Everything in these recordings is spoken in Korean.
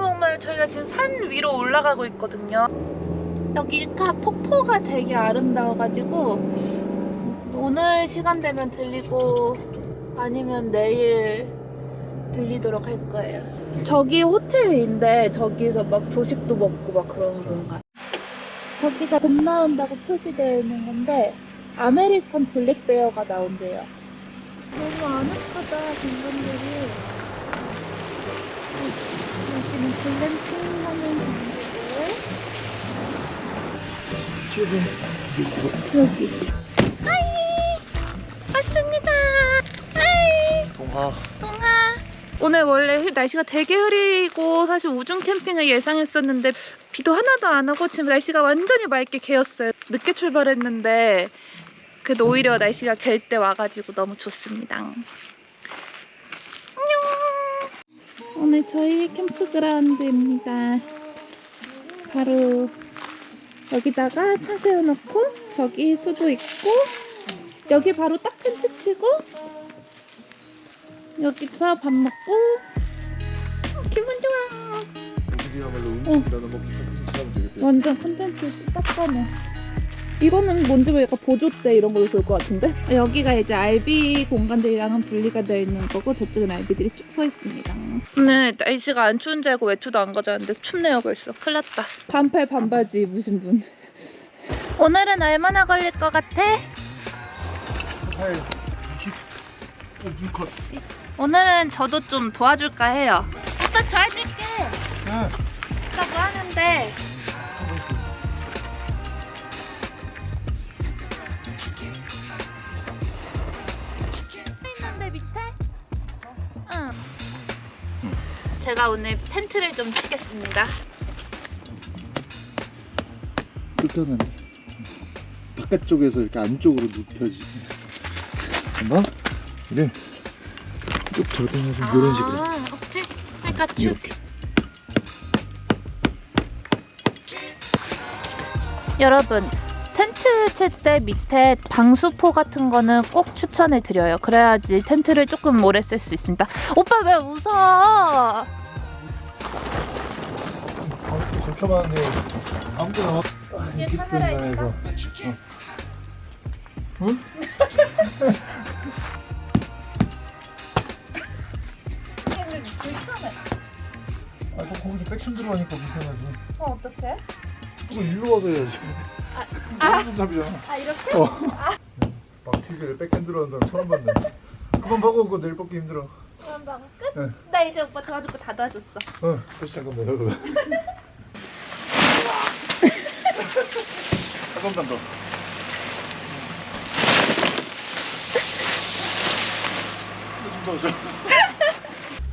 멍만요. 저희가 지금 산 위로 올라가고 있거든요. 여기가 폭포가 되게 아름다워가지고 오늘 시간 되면 들리고 아니면 내일 들리도록 할 거예요. 저기 호텔인데 저기서 막 조식도 먹고 막 그런 공간. 저기가 곰 나온다고 표시되어 있는 건데 아메리칸 블랙베어가 나온대요. 너무 아늑하다 공간들이. 여기. 하이 왔습니다. 하이. 동하. 동아. 오늘 원래 흐- 날씨가 되게 흐리고 사실 우중 캠핑을 예상했었는데 비도 하나도 안 오고 지금 날씨가 완전히 맑게 개었어요. 늦게 출발했는데 그래도 오히려 날씨가 갤 때 와가지고 너무 좋습니다. 안녕. 오늘 저희 캠프 그라운드입니다. 바로 여기다가 차 세워놓고 저기 수도 있고 여기 바로 딱 텐트 치고 여기서 밥 먹고. 어, 기분 좋아. 이렇게. 완전 콘텐츠 딱 꺼내 이거는 뭔지 왜 약간 보조대 이런 걸로 좋을 것 같은데 여기가 이제 RB 공간들이랑은 분리가 되어 있는 거고 저쪽은 RB들이 쭉 서 있습니다 오늘 날씨가 안 추운 줄 알고 외투도 안 가져왔는데 춥네요 벌써 큰일 났다 반팔 반바지 입으신 분 오늘은 얼마나 걸릴 것 같아? 살 20. 어, 눈컷. 오늘은 저도 좀 도와줄까 해요 오빠 도와줄게 네. 라고 하는데 제가 오늘 텐트를 좀 치겠습니다. 돼. 바깥쪽에서 이렇게 안쪽으로 눕혀지. 엄마? 이래. 쭉 적용해서 이런 식으로. 아, 오케이. 그러니까 주, 이렇게. 여러분 텐트 칠 때 밑에 방수포 같은 거는 꼭 추천을 드려요. 그래야지 텐트를 조금 오래 쓸 수 있습니다. 오빠 왜 웃어? 아, 저렇게 아무도 나와. 뒤에 깊은 카메라. 어. 응? 아, 저 거기서 백신 들어가니까 불편하지. 어, 어떡해? 그거 일로 와서 해야지. 아. 손잡이잖아. 아, 이렇게? 어. 막 TV를 백핸드로 하는 사람 처음 봤네. 그만 봐고 그거 내일 뽑기 힘들어. 그럼 방 끝? 네. 나 이제 오빠 도와줄 거 다 도와줬어. 어, 다시 잠깐 내려 그거. 잠깐만 더. 좀 더, 좀.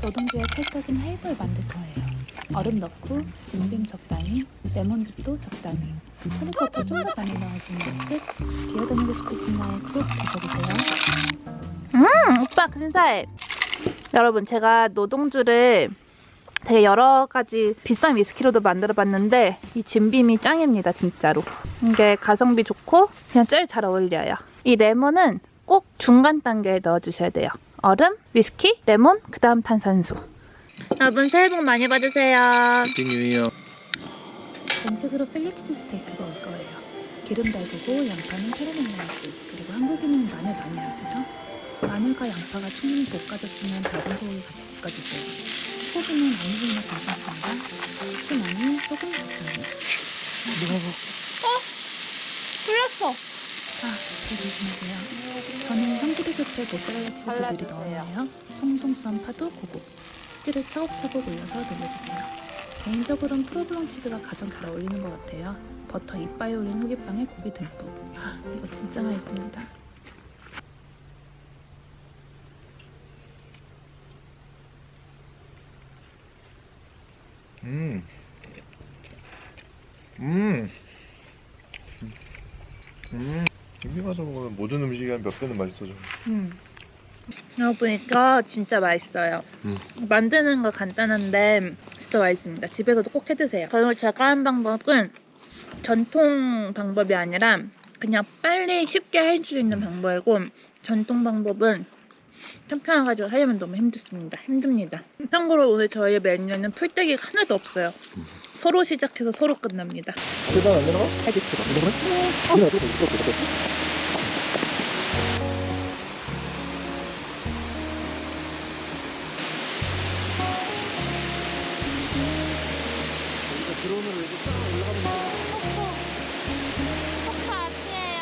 노동주의 찰떡인 하이볼 만들 거예요. 얼음 넣고 진빔 적당히, 레몬즙도 적당히, 토닉버터 좀 더 많이 넣어주는 특 기어다니고 싶으신 날 꼭 드셔보세요. 음, 오빠 근사해. 여러분 제가 노동주를 되게 여러 가지 비싼 위스키로도 만들어봤는데 이 진빔이 짱입니다 진짜로. 이게 가성비 좋고 그냥 제일 잘 어울려요. 이 레몬은 꼭 중간 단계에 넣어주셔야 돼요. 얼음, 위스키, 레몬, 그 다음 탄산수. 여러분 새해 복 많이 받으세요. 뉴이어. 간식으로 필립스 스테이크 먹을 거예요. 기름 달구고 양파는 캐러멜라이즈 그리고 한국인은 마늘 많이 하시죠? 마늘과 양파가 충분히 볶아졌으면 달군 소고기 같이 볶아주세요. 소고기는 어느 부위나 괜찮습니다. 후추 많이, 소금 적당히. 풀렸어. 아, 더 조심하세요. 저는 성지르 곁에 모짜렐라 치즈 도 미리 발라주세요. 넣어요. 송송 썬 파도 고급. 치즈를 차곡차곡 올려서 돌려주세요. 개인적으로는 프로블랑 치즈가 가장 잘 어울리는 것 같아요. 버터 이빠이 올린 호기빵에 고기 듬뿍. 아, 이거 진짜 맛있습니다. 음. 음. 음. 여기 가서 먹으면 모든 음식이 한 몇 배는 맛있어져. 음. 여러분 이거 진짜 맛있어요. 음. 만드는 거 간단한데 진짜 맛있습니다. 집에서도 꼭 해드세요. 그리고 제가 한 방법은 전통 방법이 아니라 그냥 빨리 쉽게 할 수 있는 방법이고 전통 방법은 캠핑 와가지고 하려면 너무 힘들습니다. 힘듭니다. 참고로 오늘 저희의 메뉴는 풀떼기가 하나도 없어요. 서로 시작해서 서로 끝납니다. 드론으로 이렇게 쫙 올라가는 거. 폭포 앞이에요.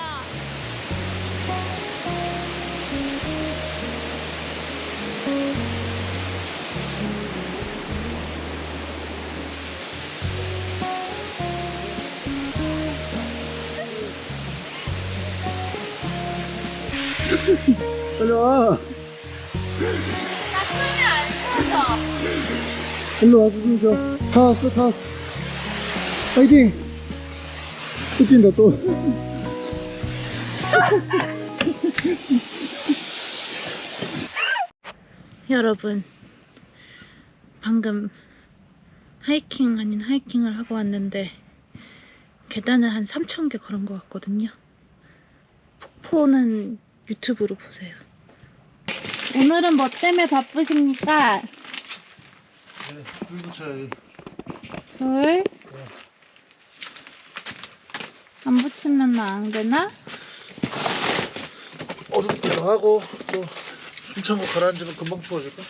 빨리 와. 일로 와서 숨 쉬어. 다 왔어, 다 왔어. 파이팅! 또 뛴다, 또. 여러분, 방금 하이킹 아닌 하이킹을 하고 왔는데 계단을 한 3,000개 걸은 것 같거든요. 폭포는 유튜브로 보세요. 오늘은 뭐 때문에 바쁘십니까? 네, 불 붙여야지. 둘. 안 붙이면 안 되나? 어둡기도 하고, 또, 숨찬 거 가라앉으면 금방 추워질까?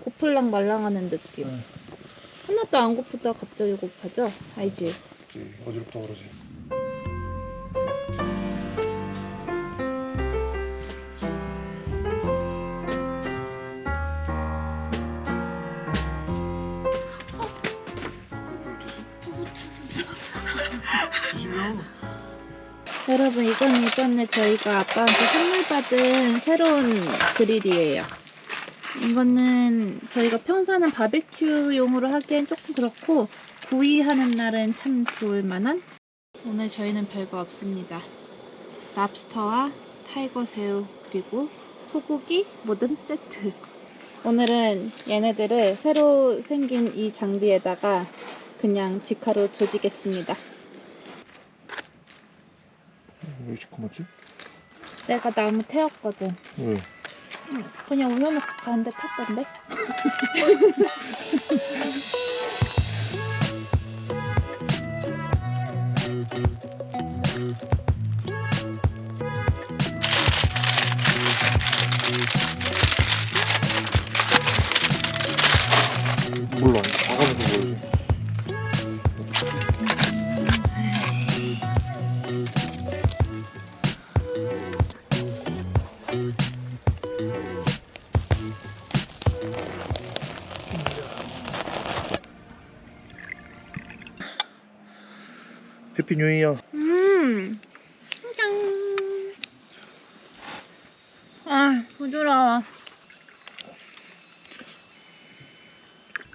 고플랑 말랑하는 느낌. 네. 하나도 안 고프다 갑자기 고파져? 알지? 어지럽다 그러지. 여러분 이건 이번에 저희가 아빠한테 선물 받은 새로운 그릴이에요. 이거는 저희가 평소에는 바베큐용으로 하기엔 조금 그렇고 구이하는 날은 참 좋을 만한 오늘 저희는 별거 없습니다. 랍스터와 타이거 새우 그리고 소고기 모듬 세트. 오늘은 얘네들을 새로 생긴 이 장비에다가 그냥 직화로 조지겠습니다. 왜 시커멓지? 내가 나무 태웠거든. 왜? 그냥 우연히 가는데 탔던데? 해피 뉴 이어. 음, 짠. 아, 부드러워.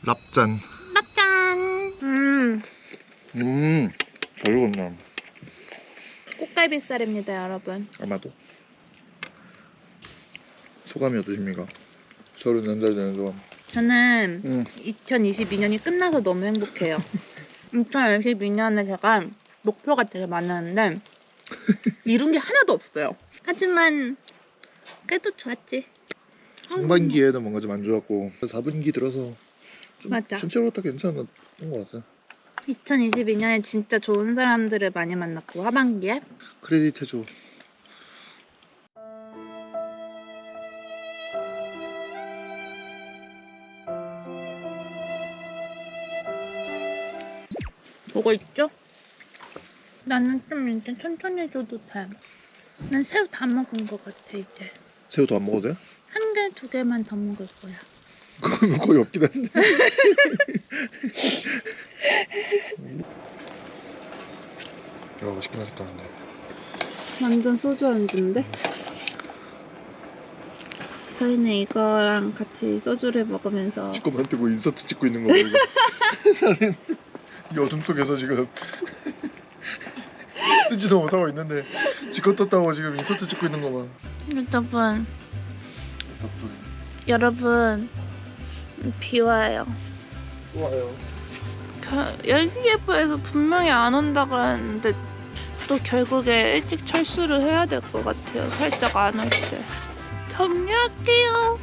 랍짠. 납짠. 음, 음, 잘 익었나. 꽃갈비살입니다, 여러분. 아마도. 소감이 어떠십니까? 서른 한달 되는 소감. 저는 응. 2022년이 끝나서 너무 행복해요. 2022년에 제가 목표가 되게 많았는데 이룬 게 하나도 없어요. 하지만 그래도 좋았지. 상반기에는 뭔가 좀 안 좋았고 4분기 들어서 좀 맞아. 전체로 다 괜찮았던 것 같아. 2022년에 진짜 좋은 사람들을 많이 만났고 하반기에 크레딧 해줘. 보고 있죠? 나는 좀 이제 천천히 해줘도 돼. 난 새우 다 먹은 것 같아 이제. 새우도 안 먹어도 돼? 한 개, 두 개만 더 먹을 거야. 그건 거의 없긴 한데. 야 맛있긴 하겠다 근데. 완전 소주 안주인데? 저희는 이거랑 같이 소주를 먹으면서 지금 만 뜨고 인서트 찍고 있는 거 보이고 나는 이 어둠 속에서 지금 뜨지도 못하고 있는데 지껏 떴다고 지금 인서트 찍고 있는 거만 여러분 여러분 비 와요 좋아요 겨- 열기예보에서 분명히 안 온다 그랬는데 저도 결국에 일찍 철수를 해야 될 것 같아요. 살짝 안 올 때. 정리할게요.